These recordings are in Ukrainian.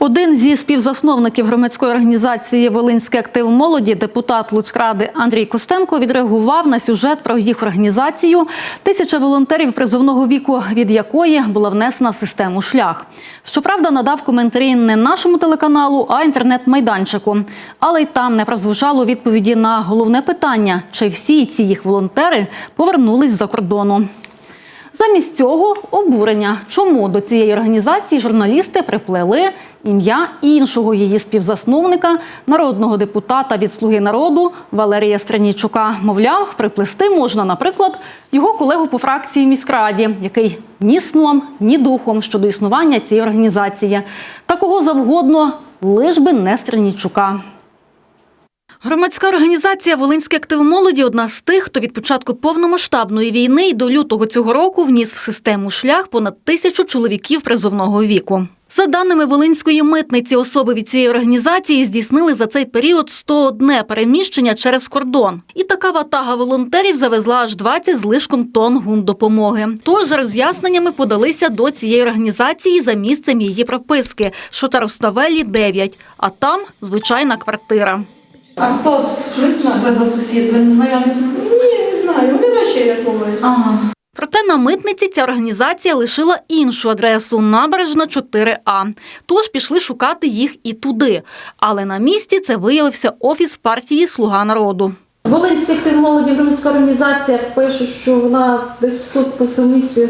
Один зі співзасновників громадської організації Волинський актив молоді, депутат Луцькради Андрій Костенко, відреагував на сюжет про їх організацію тисяча волонтерів призовного віку, від якої була внесена в систему шлях. Щоправда, надав коментарі не нашому телеканалу, а інтернет-майданчику. Але й там не прозвучало відповіді на головне питання: чи всі ці їх волонтери повернулись з-за кордону. Замість цього обурення, чому до цієї організації журналісти приплели ім'я іншого її співзасновника, народного депутата від Слуги народу Валерія Странічука. Мовляв, приплести можна, наприклад, його колегу по фракції міськраді, який ні сном, ні духом щодо існування цієї організації. Та кого завгодно, лиш би не Странічука. Громадська організація Волинський актив молоді одна з тих, хто від початку повномасштабної війни і до лютого цього року вніс в систему шлях понад тисячу чоловіків призовного віку. За даними Волинської митниці, особи від цієї організації здійснили за цей період 101 переміщення через кордон. І така ватага волонтерів завезла аж 20 з лишком тонн гумдопомоги. Тож роз'ясненнями подалися до цієї організації за місцем її прописки, що Тароставелі 9, а там звичайна квартира. А хто з ви за сусід? Ви не знайомі з ним? Ні, не знаю. Вони ваші, я думаю. Ага. Проте на митниці ця організація лишила іншу адресу набережна 4А. Тож пішли шукати їх і туди. Але на місці це виявився офіс партії Слуга народу. Волинський актив молоді громадська організація пише, що вона десь тут по цьому місці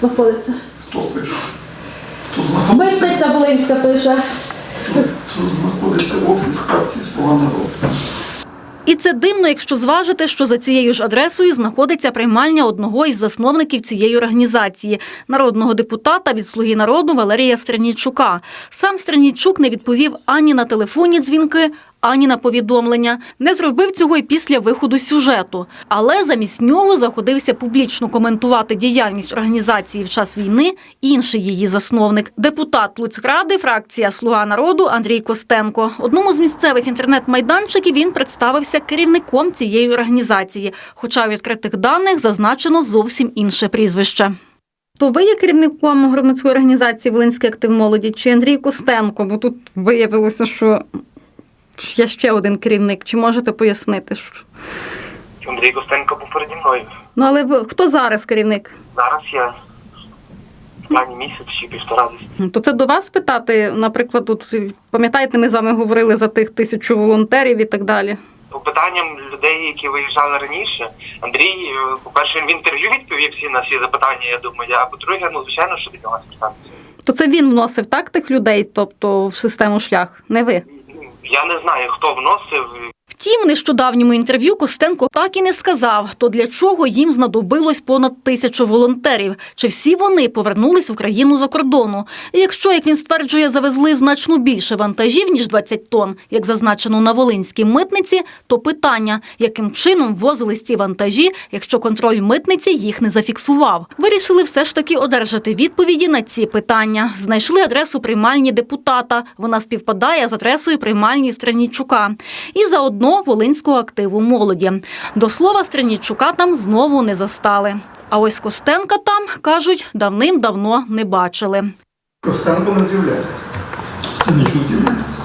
знаходиться. Хто пише? Митниця Волинська пише. тут знаходиться офіс Слуга народу. І це дивно, якщо зважити, що за цією ж адресою знаходиться приймальня одного із засновників цієї організації народного депутата від Слуги народу Валерія Стернічука. Сам Стернічук не відповів ані на телефонні дзвінки, ані на повідомлення. Не зробив цього і після виходу сюжету. Але замість нього заходився публічно коментувати діяльність організації в час війни інший її засновник, депутат Луцькради, фракція Слуга народу Андрій Костенко. Одному з місцевих інтернет-майданчиків він представився керівником цієї організації, хоча у відкритих даних зазначено зовсім інше прізвище. То ви є керівником громадської організації Волинський актив молоді чи Андрій Костенко? Бо тут виявилося, що є ще один керівник. Чи можете пояснити? Андрій Костенко був переді мною. Ну але ви хто зараз керівник? Зараз я останній місяць чи півтора десь. То це до вас питати, наприклад, тут пам'ятаєте, ми з вами говорили за тих тисячу волонтерів і так далі. По питанням людей, які виїжджали раніше, Андрій, е, по-перше, він в інтерв'ю відповів всі на всі запитання, я думаю, а по-друге, ну звичайно, що від нього звертатися. То це він вносив так тих людей, тобто в систему шлях, не ви. Я не знаю, хто вносив. Втім, в нещодавньому інтерв'ю Костенко так і не сказав, то для чого їм знадобилось понад тисячу волонтерів, чи всі вони повернулись в Україну за кордону. Якщо, як він стверджує, завезли значно більше вантажів ніж 20 тонн, як зазначено на Волинській митниці, то питання, яким чином ввозились ці вантажі, якщо контроль митниці їх не зафіксував. Вирішили все ж таки одержати відповіді на ці питання. Знайшли адресу приймальні депутата. Вона співпадає з адресою приймальні Странічука. І заодно Волинського активу молоді. До слова, Странічука там знову не застали. А ось Костенка там, кажуть, давним-давно не бачили. Костенко не з'являється. Стеничук з'являється.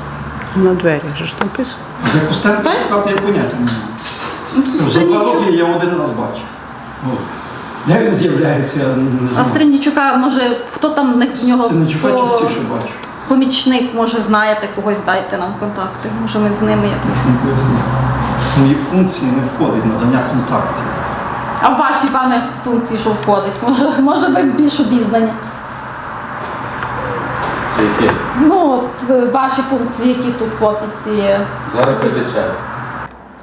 На двері ж написано. Де Костенко шукати я поняття не маю. За два роки я один раз бачив. Де він з'являється, я не А знаю. Може, хто там в нього Стеничука частіше бачу. Помічник, може, знаєте когось, дайте нам контакти. Може, ми з ними якось. Не поясню. Мої функції не входить надання контактів. А ваші пане функції, що входить? Може, може ви більш обізнані? Які? Ну, от е, ваші функції, які тут в описі є. Зараз притече.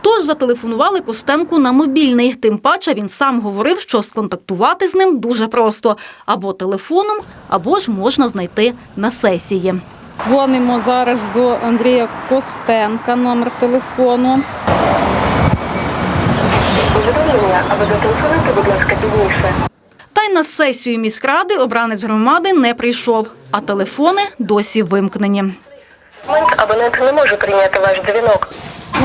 Тож зателефонували Костенку на мобільний. Тим паче він сам говорив, що сконтактувати з ним дуже просто або телефоном, або ж можна знайти на сесії. Дзвонимо зараз до Андрія Костенка, номер телефону. Повідомлення, аби зателефонувати, будь ласка, пізніше. Та й на сесію міськради обранець громади не прийшов, а телефони досі вимкнені. Абонент не може прийняти ваш дзвінок.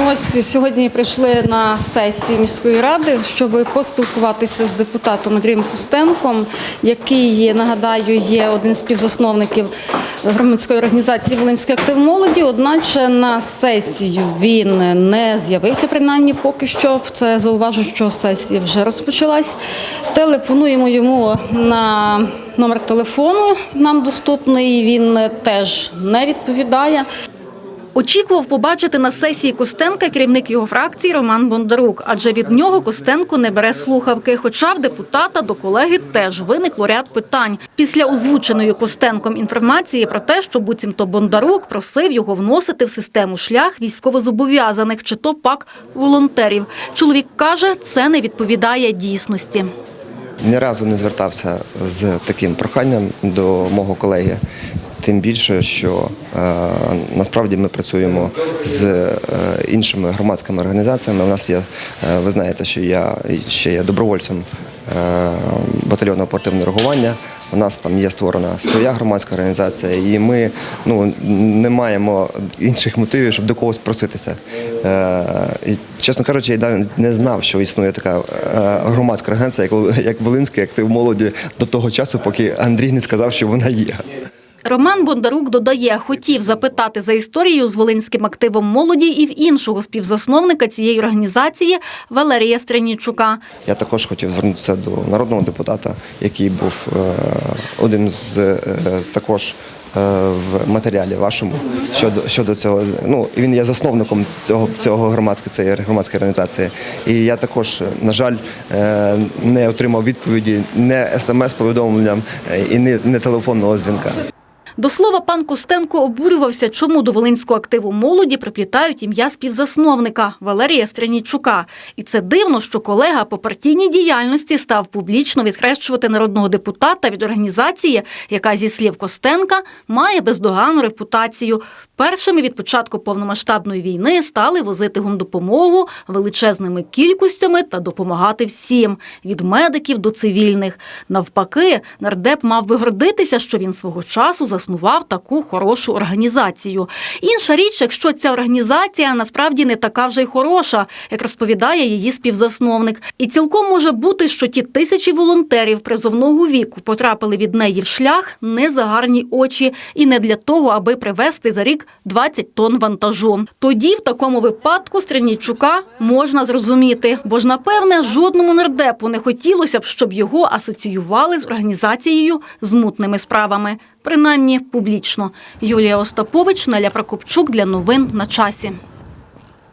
Ось сьогодні прийшли на сесію міської ради, щоб поспілкуватися з депутатом Андрієм Костенком, який, нагадаю, є один з співзасновників громадської організації Волинський актив молоді. Одначе на сесію він не з'явився, принаймні поки що. Це зауважу, що сесія вже розпочалась. Телефонуємо йому на номер телефону, нам доступний. Він теж не відповідає. Очікував побачити на сесії Костенка керівник його фракції Роман Бондарук, адже від нього Костенко не бере слухавки. Хоча в депутата до колеги теж виникло ряд питань. Після озвученої Костенком інформації про те, що буцімто Бондарук просив його вносити в систему шлях військовозобов'язаних чи то пак волонтерів. Чоловік каже, це не відповідає дійсності. Ні разу не звертався з таким проханням до мого колеги. Тим більше, що е, насправді ми працюємо з е, іншими громадськими організаціями. У нас є, е, ви знаєте, що я ще є добровольцем батальйону оперативного реагування. У нас там є створена своя громадська організація, і ми ну, не маємо інших мотивів, щоб до когось проситися. І, чесно кажучи, я не знав, що існує така громадська організація, як, Вол- як Волинський актив молоді до того часу, поки Андрій не сказав, що вона є. Роман Бондарук додає, хотів запитати за історією з волинським активом молоді і в іншого співзасновника цієї організації Валерія Стрянічука. Я також хотів звернутися до народного депутата, який був е, один з е, також. е, В матеріалі вашому щодо щодо цього, ну він є засновником цього цього громадської цієї громадської організації. І я також, на жаль, не отримав відповіді не смс-повідомленням і не, не телефонного дзвінка. До слова, пан Костенко обурювався, чому до волинського активу молоді приплітають ім'я співзасновника Валерія Стрянічука. І це дивно, що колега по партійній діяльності став публічно відхрещувати народного депутата від організації, яка зі слів Костенка має бездоганну репутацію. Першими від початку повномасштабної війни стали возити гумдопомогу величезними кількостями та допомагати всім від медиків до цивільних. Навпаки, нардеп мав би гордитися, що він свого часу заснував таку хорошу організацію. Інша річ, якщо ця організація насправді не така вже й хороша, як розповідає її співзасновник. І цілком може бути, що ті тисячі волонтерів призовного віку потрапили від неї в шлях не за гарні очі і не для того, аби привезти за рік 20 тонн вантажу. Тоді в такому випадку Стрянічука можна зрозуміти, бо ж напевне жодному нардепу не хотілося б, щоб його асоціювали з організацією з мутними справами, принаймні публічно. Юлія Остапович, Наля Прокопчук для новин на часі.